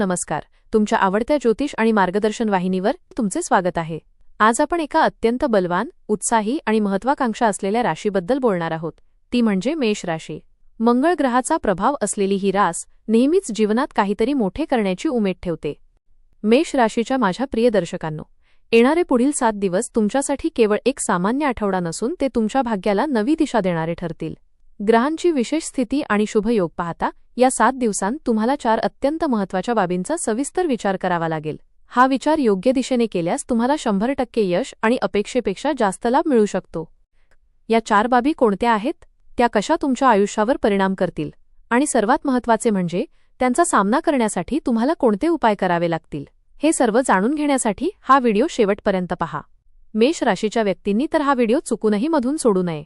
नमस्कार. तुमच्या आवडत्या ज्योतिष आणि मार्गदर्शन वाहिनीवर तुमचे स्वागत आहे. आज आपण एका अत्यंत बलवान उत्साही आणि महत्वाकांक्षा असलेल्या राशीबद्दल बोलणार आहोत. ती म्हणजे मेष राशी. मंगळ ग्रहाचा प्रभाव असलेली ही रास नेहमीच जीवनात काहीतरी मोठे करण्याची उमेद ठेवते. मेष राशीच्या माझ्या प्रिय दर्शकांनो येणारे पुढील सात दिवस तुमच्यासाठी केवळ एक सामान्य आठवडा नसून ते तुमच्या भाग्याला नवी दिशा देणारे ठरतील. ग्रहांची विशेष स्थिती आणि शुभयोग पाहता या सात दिवसांत तुम्हाला चार अत्यंत महत्त्वाच्या बाबींचा सविस्तर विचार करावा लागेल. हा विचार योग्य दिशेने केल्यास तुम्हाला शंभर टक्के यश आणि अपेक्षेपेक्षा जास्त लाभ मिळू शकतो. या चार बाबी कोणत्या आहेत? त्या कशा तुमच्या आयुष्यावर परिणाम करतील? आणि सर्वात महत्त्वाचे म्हणजे त्यांचा सामना करण्यासाठी तुम्हाला कोणते उपाय करावे लागतील? हे सर्व जाणून घेण्यासाठी हा व्हिडिओ शेवटपर्यंत पहा. मेष राशीच्या व्यक्तींनी तर हा व्हिडिओ चुकूनही मधून सोडू नये.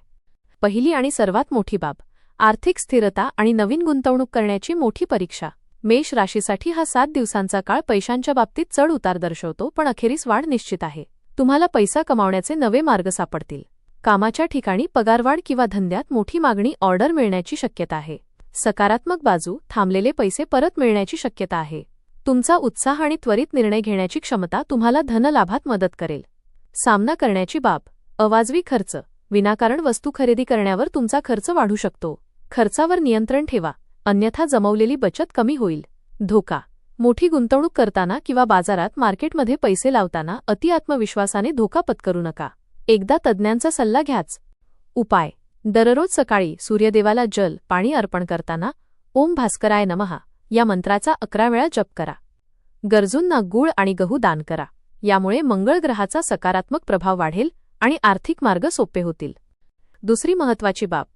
पहिली आणि सर्वात मोठी बाब आर्थिक स्थिरता आणि नवीन गुंतवणूक करण्याची मोठी परीक्षा. मेष राशीसाठी हा सात दिवसांचा काळ पैशांच्या बाबतीत चढ उतार दर्शवतो पण अखेरीस वाढ निश्चित आहे. तुम्हाला पैसा कमावण्याचे नवे मार्ग सापडतील. कामाच्या ठिकाणी पगारवाढ किंवा धंद्यात मोठी मागणी ऑर्डर मिळण्याची शक्यता आहे. सकारात्मक बाजू थांबलेले पैसे परत मिळण्याची शक्यता आहे. तुमचा उत्साह आणि त्वरित निर्णय घेण्याची क्षमता तुम्हाला धनलाभात मदत करेल. सामना करण्याची बाब अवाजवी खर्च. विनाकारण वस्तू खरेदी करण्यावर तुमचा खर्च वाढू शकतो. खर्चावर नियंत्रण ठेवा. अन्यथा जमवलेली बचत कमी होईल. धोका. मोठी गुंतवणूक करताना किंवा बाजारात मार्केटमध्ये पैसे लावताना अति आत्मविश्वासाने धोका पत्करू नका. एकदा तज्ज्ञांचा सल्ला घ्याच. उपाय. दररोज सकाळी सूर्यदेवाला जल पाणी अर्पण करताना ओम भास्कराय नमहा या मंत्राचा अकरा वेळा जप करा. गरजूंना गूळ आणि गहू दान करा. यामुळे मंगळ ग्रहाचा सकारात्मक प्रभाव वाढेल आणि आर्थिक मार्ग सोपे होतील. दुसरी महत्वाची बाब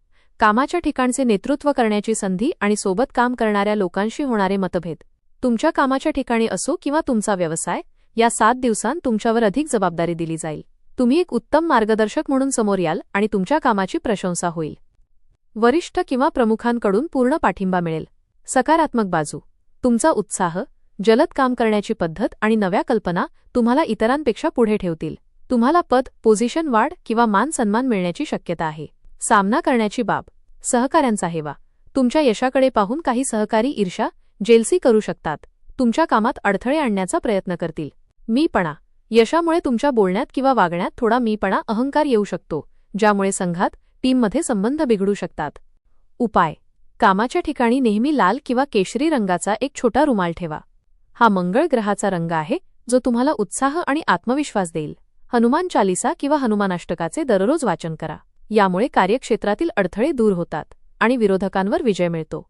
कामाच्या ठिकाणचे नेतृत्व करण्याची संधी आणि सोबत काम करणाऱ्या लोकांशी होणारे मतभेद. तुमच्या कामाच्या ठिकाणी असो किंवा तुमचा व्यवसाय या सात दिवसांत तुमच्यावर अधिक जबाबदारी दिली जाईल. तुम्ही एक उत्तम मार्गदर्शक म्हणून समोर याल आणि तुमच्या कामाची प्रशंसा होईल. वरिष्ठ किंवा प्रमुखांकडून पूर्ण पाठिंबा मिळेल. सकारात्मक बाजू तुमचा उत्साह जलद काम करण्याची पद्धत आणि नव्या कल्पना तुम्हाला इतरांपेक्षा पुढे ठेवतील. तुम्हाला पद पोझिशन वाढ किंवा मान सन्मान मिळण्याची शक्यता आहे. सामना करण्याची बाब. सहकाऱ्यांचा हेवा. तुमच्या यशाकडे पाहून काही सहकारी ईर्षा जेलसी करू शकतात. तुमच्या कामात अडथळे आणण्याचा प्रयत्न करतील. मीपणा. यशामुळे तुमच्या बोलण्यात किंवा वागण्यात थोडा मीपणा अहंकार येऊ शकतो ज्यामुळे संघात टीममध्ये संबंध बिघडू शकतात. उपाय. कामाच्या ठिकाणी नेहमी लाल किंवा केशरी रंगाचा एक छोटा रुमाल ठेवा. हा मंगळ ग्रहाचा रंग आहे जो तुम्हाला उत्साह आणि आत्मविश्वास देईल. हनुमान चालिसा किंवा हनुमानाष्टकाचे दररोज वाचन करा. यामुळे कार्यक्षेत्रातील अडथळे दूर होतात आणि विरोधकांवर विजय मिळतो.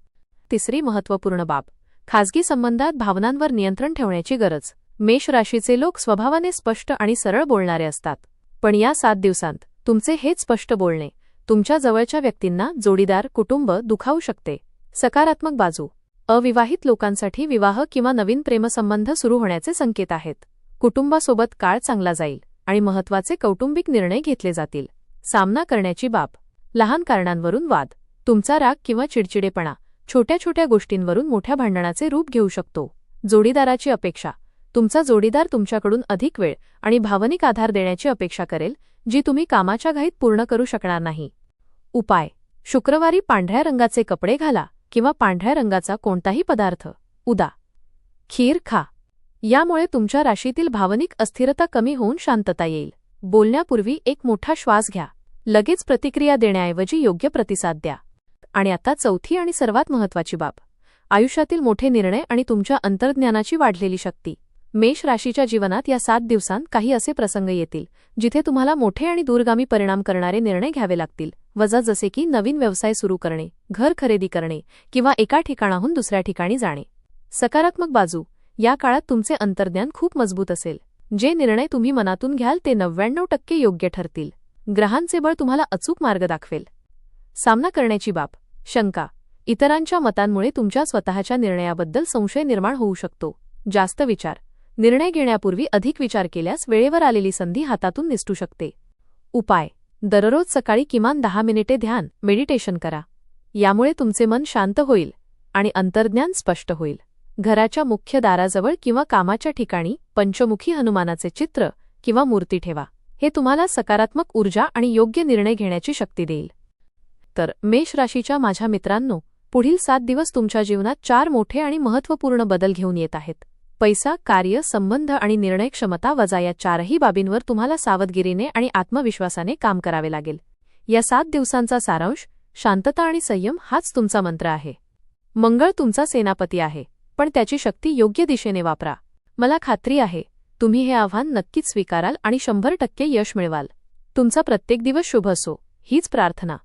तिसरी महत्त्वपूर्ण बाब खाजगी संबंधात भावनांवर नियंत्रण ठेवण्याची गरज. मेष राशीचे लोक स्वभावाने स्पष्ट आणि सरळ बोलणारे असतात. पण या सात दिवसांत तुमचे हेच स्पष्ट बोलणे तुमच्या जवळच्या व्यक्तींना जोडीदार कुटुंब दुखावू शकते. सकारात्मक बाजू अविवाहित लोकांसाठी विवाह किंवा नवीन प्रेमसंबंध सुरू होण्याचे संकेत आहेत. कुटुंबासोबत काळ चांगला जाईल. आणि महत्त्वाचे कौटुंबिक निर्णय घेतले जातील. सामना करण्याची बाब. लहान कारणांवरून वाद. तुमचा राग किंवा चिडचिडेपणा. छोट्या छोट्या गोष्टींवरून मोठ्या भांडणाचे रूप घेऊ शकतो. जोडीदाराची अपेक्षा. तुमचा जोडीदार तुमच्याकडून अधिक वेळ आणि भावनिक आधार देण्याची अपेक्षा करेल जी तुम्ही कामाच्या घाईत पूर्ण करू शकणार नाही. उपाय. शुक्रवारी पांढऱ्या रंगाचे कपडे घाला किंवा पांढऱ्या रंगाचा कोणताही पदार्थ. उदा. खीर खा. यामुळे तुमच्या राशीतील भावनिक अस्थिरता कमी होऊन शांतता येईल. बोलण्यापूर्वी एक मोठा श्वास घ्या. लगेच प्रतिक्रिया देण्याऐवजी योग्य प्रतिसाद द्या. आणि आता चौथी आणि सर्वात महत्वाची बाब. आयुष्यातील मोठे निर्णय आणि तुमच्या अंतर्ज्ञानाची वाढलेली शक्ती. मेष राशीच्या जीवनात या सात दिवसांत काही असे प्रसंग येतील जिथे तुम्हाला मोठे आणि दूरगामी परिणाम करणारे निर्णय घ्यावे लागतील. वजा जसे की नवीन व्यवसाय सुरू करणे घर खरेदी करणे किंवा एका ठिकाणाहून दुसऱ्या ठिकाणी जाणे. सकारात्मक बाजू. या काळात तुमचे अंतर्ज्ञान खूप मजबूत असेल. जे निर्णय तुम्ही मनातून घ्याल ते नव्याण्णव टक्के योग्य ठरतील. ग्रहांचे बळ तुम्हाला अचूक मार्ग दाखवेल. सामना करण्याची बाब. शंका. इतरांच्या मतांमुळे तुमच्या स्वतःच्या निर्णयाबद्दल संशय निर्माण होऊ शकतो. जास्त विचार. निर्णय घेण्यापूर्वी अधिक विचार केल्यास वेळेवर आलेली संधी हातातून निसटू शकते. उपाय. दररोज सकाळी किमान दहा मिनिटे ध्यान मेडिटेशन करा. यामुळे तुमचे मन शांत होईल आणि अंतर्ज्ञान स्पष्ट होईल. घराच्या मुख्य दाराजवळ किंवा कामाच्या ठिकाणी पंचमुखी हनुमानाचे चित्र किंवा मूर्ती ठेवा. हे तुम्हाला सकारात्मक ऊर्जा आणि योग्य निर्णय घेण्याची शक्ती देईल. तर मेष राशीच्या माझ्या मित्रांनो पुढील सात दिवस तुमच्या जीवनात चार मोठे आणि महत्त्वपूर्ण बदल घेऊन येत आहेत. पैसा कार्य संबंध आणि निर्णय क्षमता वजा या चारही बाबींवर तुम्हाला सावधगिरीने आणि आत्मविश्वासाने काम करावे लागेल. या सात दिवसांचा सारांश शांतता आणि संयम हाच तुमचा मंत्र आहे. मंगळ तुमचा सेनापती आहे. पण त्याची शक्ती योग्य दिशेने वापरा. मला खात्री आहे तुम्ही हे आव्हान नक्कीच स्वीकाराल आणि शंभर टक्के यश मिळवाल. तुमचा प्रत्येक दिवस शुभ असो हीच प्रार्थना.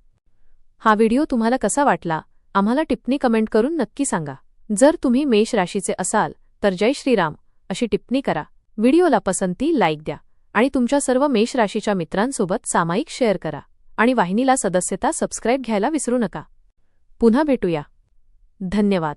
हा व्हिडिओ तुम्हाला कसा वाटला आम्हाला टिप्पणी कमेंट करून नक्की सांगा. जर तुम्ही मेष राशीचे असाल तर जय श्रीराम अशी टिप्पणी करा. व्हिडिओला पसंती लाईक द्या आणि तुमच्या सर्व मेष राशीच्या मित्रांसोबत सामायिक शेअर करा आणि वाहिनीला सदस्यता सबस्क्राईब घ्यायला विसरू नका. पुन्हा भेटूया. धन्यवाद.